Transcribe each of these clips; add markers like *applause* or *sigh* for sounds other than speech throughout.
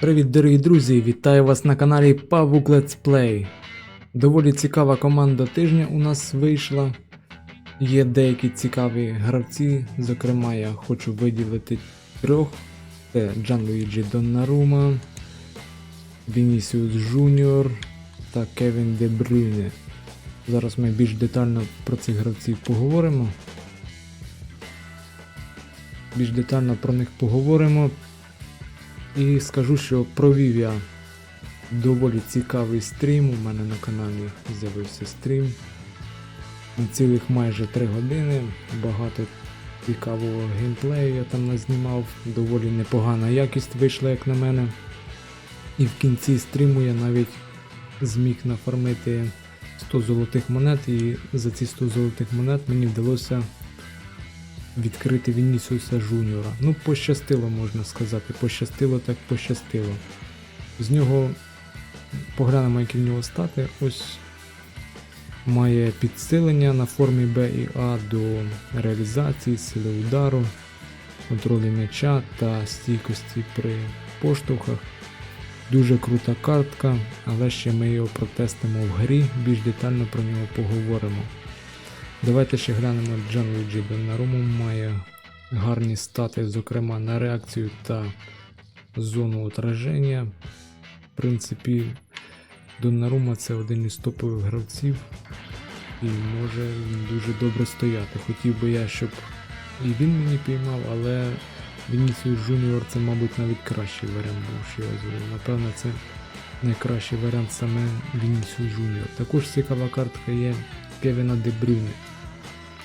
Привіт, дорогі друзі! Вітаю вас на каналі Павук Let's Play. Доволі цікава команда тижня у нас вийшла. Є деякі цікаві гравці, зокрема, я хочу виділити трьох: це Джанлуїджі Доннарума, Вінісіус Жуніор та Кевін Де. Зараз ми більш детально про цих гравців поговоримо. Більш детально про них поговоримо. І скажу, що провів я доволі цікавий стрім. У мене на каналі з'явився стрім. На цілих майже 3 години. Багато цікавого геймплею я там назнімав. Доволі непогана якість вийшла, як на мене. І в кінці стріму я навіть зміг нафармити 100 золотих монет, і за ці 100 золотих монет мені вдалося відкрити Вінісіуса Жуніора. Ну, пощастило, можна сказати. Пощастило так пощастило. З нього поглянемо, які в нього стати. Ось має підсилення на формі Б і А до реалізації, сили удару, контролю м'яча та стійкості при поштовхах. Дуже крута картка, але ще ми його протестимо в грі, більш детально про нього поговоримо. Давайте ще глянемо Джанлуджі Доннаруму має гарні стати, зокрема на реакцію та зону отраження. В принципі, Доннарума це один із топових гравців і може він дуже добре стояти. Хотів би я, щоб і він мені піймав, але Вінісіус Жуніор це, мабуть, навіть кращий варіант був, що я зробив. Напевно, це найкращий варіант саме Вінісіус Жуніор. Також цікава картка є Кевіна Де Брюйне.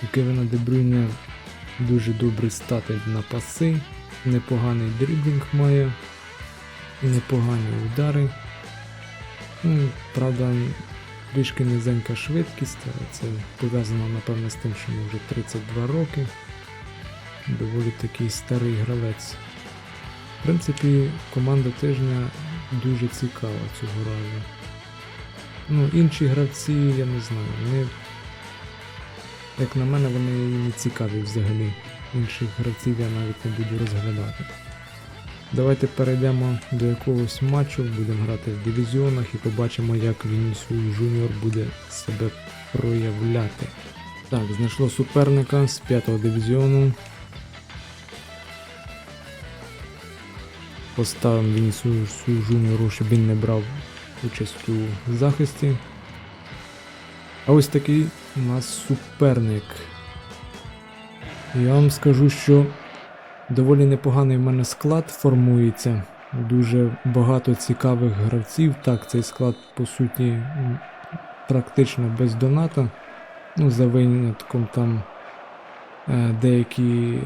У Кевіна Дебрюйне дуже добрі стати на паси, непоганий дріблінг має, непогані удари. Ну, правда, трішки низенька швидкість, але це пов'язано, напевно, з тим, що йому вже 32 роки. Доволі такий старий гравець. В принципі, команда тижня дуже цікава цього разу. Ну, інші гравці, я не знаю, вони як на мене, вони не цікаві взагалі. Інших гравців я навіть не буду розглядати. Давайте перейдемо до якогось матчу, будемо грати в дивізіонах і побачимо, як Вінісіус Жуніор буде себе проявляти. Так, знайшло суперника з 5-го дивізіону. Поставимо Вінісіусу Жуніору, щоб він не брав участь у захисті. А ось такий у нас суперник. Я вам скажу, що доволі непоганий в мене склад формується. Дуже багато цікавих гравців. Так, цей склад, по суті, практично без доната. Ну, за винятком там е, деякі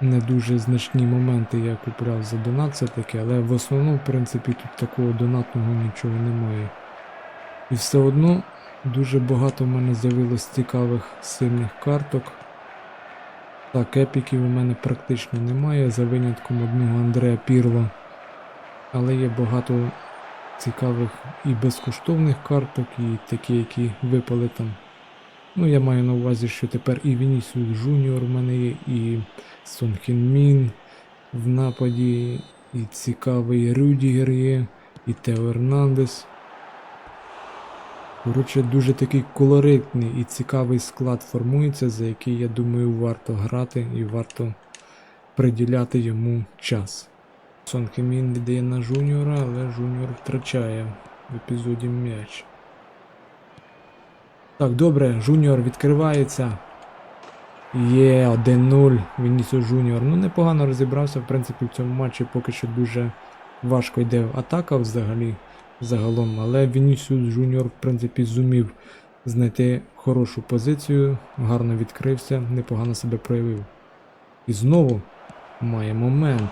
не дуже значні моменти я купляв за донат все-таки, але в основному, в принципі, тут такого донатного нічого немає. І все одно Дуже багато в мене з'явилось цікавих сильних карток. Так, епіків у мене практично немає, за винятком одного Андрея Пірло. Але є багато цікавих і безкоштовних карток, і такі, які випали там. Ну, я маю на увазі, що тепер і Вінісіус Жуніор в мене є, і Сон Хін Мін в нападі, і цікавий Рюдігер є, і Тео Ернандес. Коротше, дуже такий колоритний і цікавий склад формується, за який, я думаю, варто грати і варто приділяти йому час. Сон Хемін віддає на Жуніора, але Жуніор втрачає в епізоді м'яч. Так, добре, Жуніор відкривається. Є 1-0. Вінісіо Жуніор. Ну, непогано розібрався, в принципі, в цьому матчі поки що дуже важко йде атака взагалі загалом, але Вінісіус Жуніор, в принципі, зумів знайти хорошу позицію, гарно відкрився, непогано себе проявив. І знову має момент.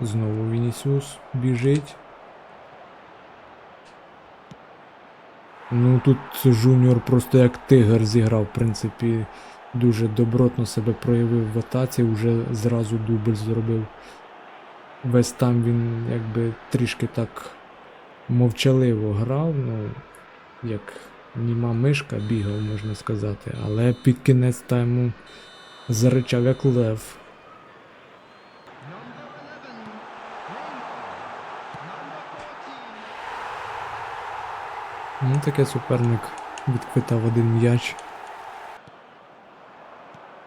Знову Вінісіус біжить. Ну тут Жуніор просто як тигр зіграв, в принципі, дуже добротно себе проявив в атаці, вже зразу дубль зробив. Весь там він якби трішки так мовчаливо грав, ну, як німа мишка бігав, можна сказати, але під кінець тайму заричав як лев. Ну, таке суперник відквитав один м'яч.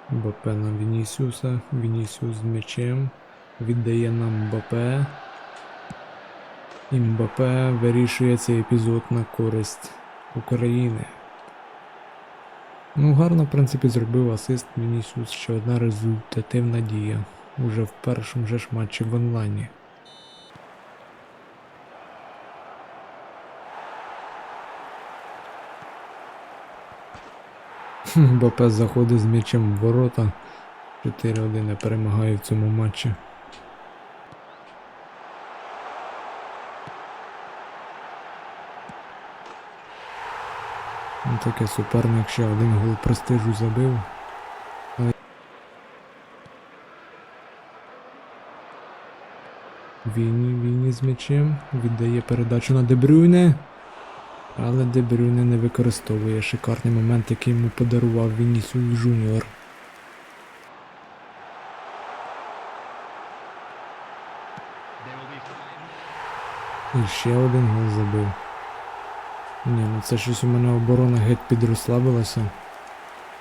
Мбапе на Вінісіуса. Вінісіус з м'ячем. Віддає нам Мбапе. І Мбапе вирішує цей епізод на користь України. Ну, гарно, в принципі, зробив асист Вінісіус. Ще одна результативна дія. Уже в першому ж матчі в онлайні. *laughs* Мбапе заходить з м'ячем в ворота. 4-1 перемагає в цьому матчі. Ну, таке суперник ще один гол престижу забив. Війні, війні з м'ячем. Віддає передачу на Дебрюйне. Але Дебрюйне не використовує шикарний момент, який йому подарував Вінісіус Жуніор. І ще один гол забив. Ні, ну це щось у мене оборона геть підрослабилася.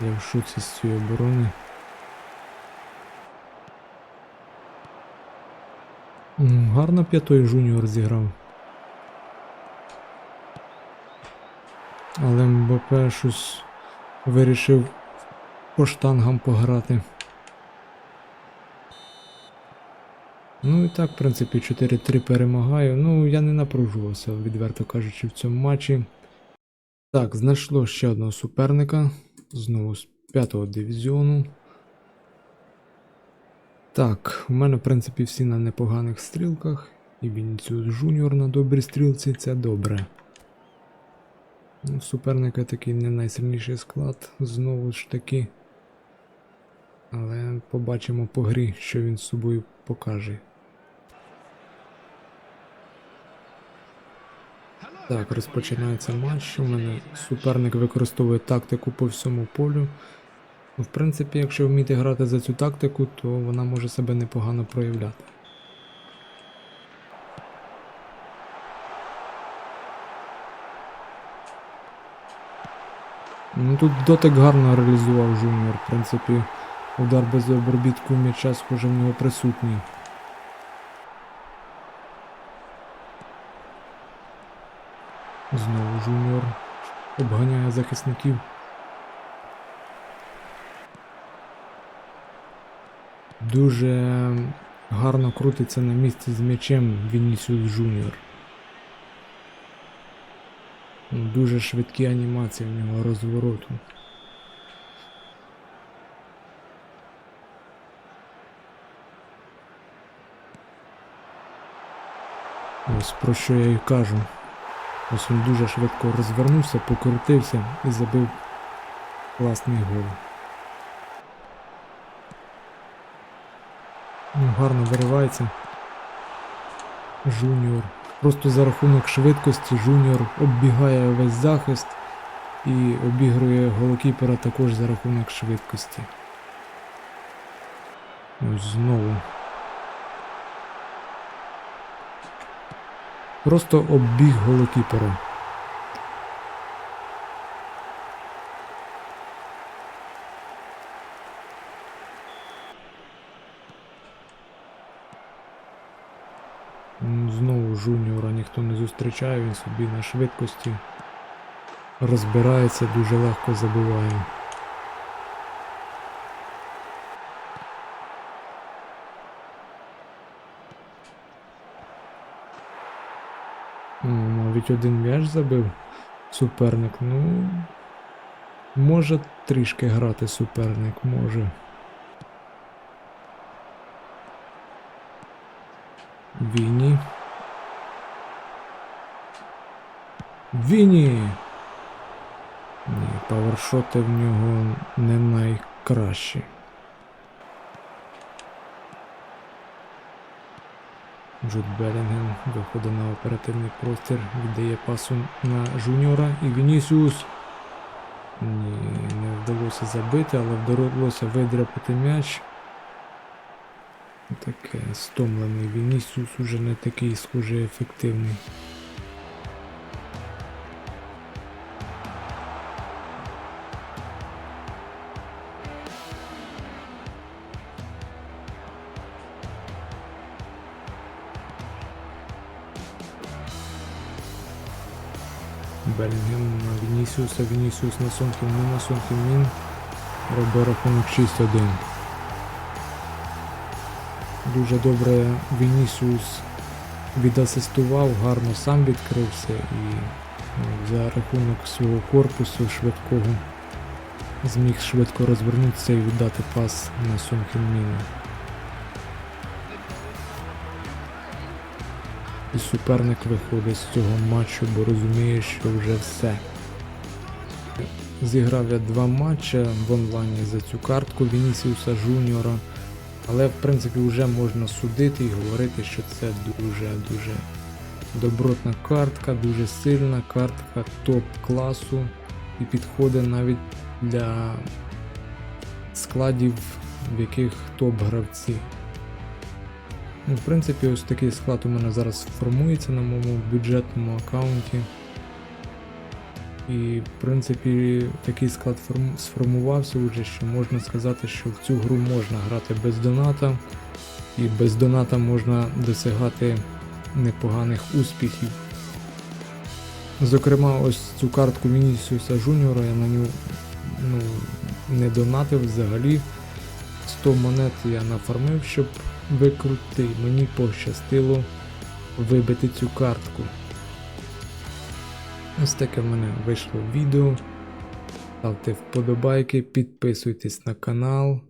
Я в шоці з цієї оборони. Гарно п'ятой жуніор зіграв. Але МБП щось вирішив по штангам пограти. Ну і так, в принципі, 4-3 перемагаю. Ну, я не напружувався, відверто кажучи, в цьому матчі. Так, знайшло ще одного суперника. Знову з 5-го дивізіону. Так, у мене, в принципі, всі на непоганих стрілках. І Вінціус Жуніор на добрій стрілці це добре. Суперника такий не найсильніший склад, знову ж таки. Але побачимо по грі, що він з собою покаже. Так, розпочинається матч. У мене суперник використовує тактику по всьому полю. Ну, В принципі, якщо вміти грати за цю тактику, то вона може себе непогано проявляти. Ну тут дотик гарно реалізував Жуніор. В принципі, удар без обробітку м'яча схоже в нього присутній. Знову жуніор обганяє захисників. Дуже гарно крутиться на місці з м'ячем Вінісіус Жуніор. Ну, Дуже швидкі анімації в нього розвороту. Ось про що я і кажу. Ось він дуже швидко розвернувся, покрутився і забив класний гол. Ну, гарно виривається. Жуніор. Просто за рахунок швидкості Жуніор оббігає весь захист і обігрує голокіпера також за рахунок швидкості. Ось знову. Просто оббіг голокіпера. Знову жуніора ніхто не зустрічає, він собі на швидкості розбирається, дуже легко забиває. Навіть один м'яч забив суперник. Ну. Може трішки грати суперник, може. Віні. Віні! Ні, павершоти в нього не найкращі. Джуд Белінгем виходить на оперативний простір, віддає пасу на Жуніора і Вінісіус. Ні, не вдалося забити, але вдалося видряпати м'яч. Таке стомлений Вінісіус уже не такий схожий ефективний. Белінгем на Вінісіуса, Вінісіус на Сон Хін-Міна, Сон Хін-Мін робить рахунок 6-1. Дуже добре Вінісіус відасистував, гарно сам відкрився і ну, за рахунок свого корпусу швидкого зміг швидко розвернутися і віддати пас на Сон Хін-Міна. І суперник виходить з цього матчу, бо розуміє, що вже все. Зіграв я два матчі в онлайні за цю картку Вінісіуса Жуніора. Але в принципі вже можна судити і говорити, що це дуже-дуже добротна картка, дуже сильна картка топ-класу і підходить навіть для складів, в яких топ-гравці. Ну, в принципі, ось такий склад у мене зараз формується на моєму бюджетному аккаунті. І, в принципі, такий склад сформувався вже, що можна сказати, що в цю гру можна грати без доната, і без доната можна досягати непоганих успіхів. Зокрема, ось цю картку Вінісіуса Жуніора я на нього ну, не донатив взагалі. 100 монет я нафармив, щоб викрути, мені пощастило вибити цю картку. Ось таке в мене вийшло відео. Ставте вподобайки, підписуйтесь на канал.